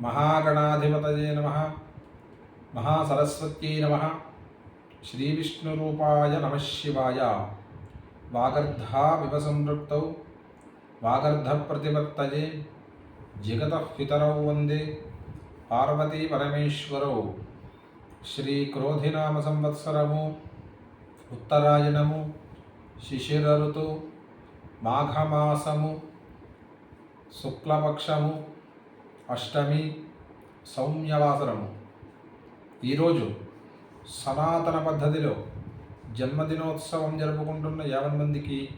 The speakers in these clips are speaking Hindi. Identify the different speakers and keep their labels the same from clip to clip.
Speaker 1: మహాగణాధిపతయే నమ. మహాసరస్వత్యై నమ. శ్రీవిష్ణురూపాయ నమశివాయ వాగర్ధావివ సంవృప్తౌ వాగర్ధప్రతిపత్తయే. జగతఃపితరౌ వందే. పార్వతీ పరమేశ్వరౌ. శ్రీక్రోధినామ సంవత్సరము. ఉత్తరాయణము. శిశిర ఋతు మాఘమాసము. శుక్లపక్షము. అష్టమి సౌమ్యవాసరము. ఈరోజు సనాతన పద్ధతిలో జన్మదినోత్సవం జరుపుకుంటున్న యావన్ మందికి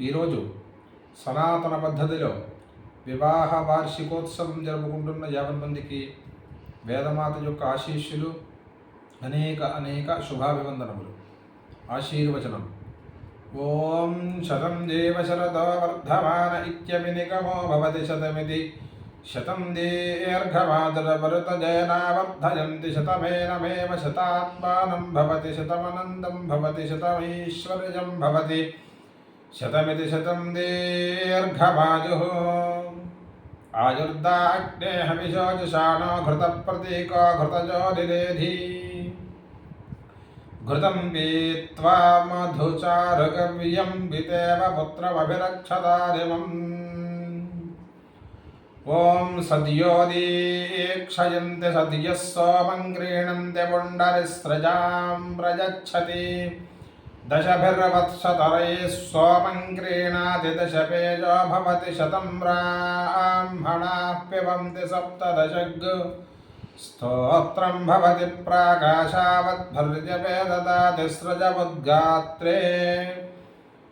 Speaker 1: ఈరోజు సనాతన పద్ధతిలో వివాహ వార్షికోత్సవం జరుపుకుంటున్న యావన్ మందికి వేదమాత యొక్క ఆశీస్సులు అనేక అనేక శుభాభివందనములు. ఆశీర్వచనం. ఓం శతం దేవ శరదో వర్ధమాన ఇత్యమినిగమో భవతి శతమితి. शतं दीर्घवादरभरतजयनावर्धयन्ति शतमेनमेव शतात्मानं भवति, शतमनन्दं भवति, शतमैश्वर्यं भवति। शतमिति शतं दीर्घवाजुः आयुर्दाग्ने हविशोजुषाणो घृतप्रतीको घृतजो निरेधि घृतं पीत्वा मधुचारुगव्यं वितेव ॐ सद्योदीक्षयन्ति सद्यः सोमं गृह्णन्ति पुण्डरिस्रजां व्रजच्छति दशभिर्वत्सतरैः सोमं गृह्णाति दशपेजो भवति शतं ब्राह्मणाः पिबन्ति सप्तदशग्। स्तोत्रं भवति प्राकाशावद्भर्जपे ददाति स्रजमुद्गात्रे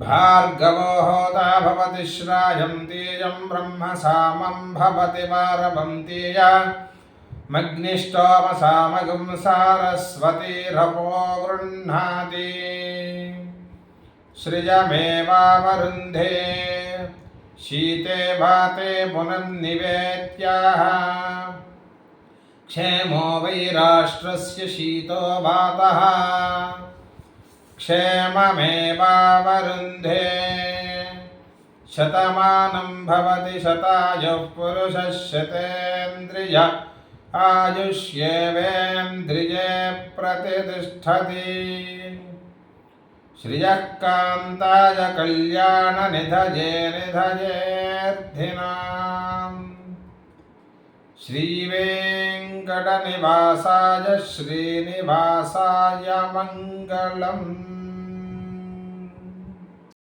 Speaker 1: भार्गवो होता भवति श्रायं तीयं ब्रह्म सामं भवति वारवन्तीय मग्निष्टोमसामगुं सारस्वतीरपो गृह्णाति। सृजमेवावरुन्धे, शीते वाते पुनन्निवेत्याः क्षेमो वै राष्ट्रस्य शीतो वातः। क्षेममेवावरुन्धे। शतमानं भवति शतायुः पुरुषः शतेन्द्रिय आयुष्येवेन्द्रिये प्रतिष्ठति। श्रियः कान्ताय कल्याणनिधये निधयेऽर्थिनाम् श्रीवेङ्कटनिवासाय श्रीनिवासाय मङ्गलम्।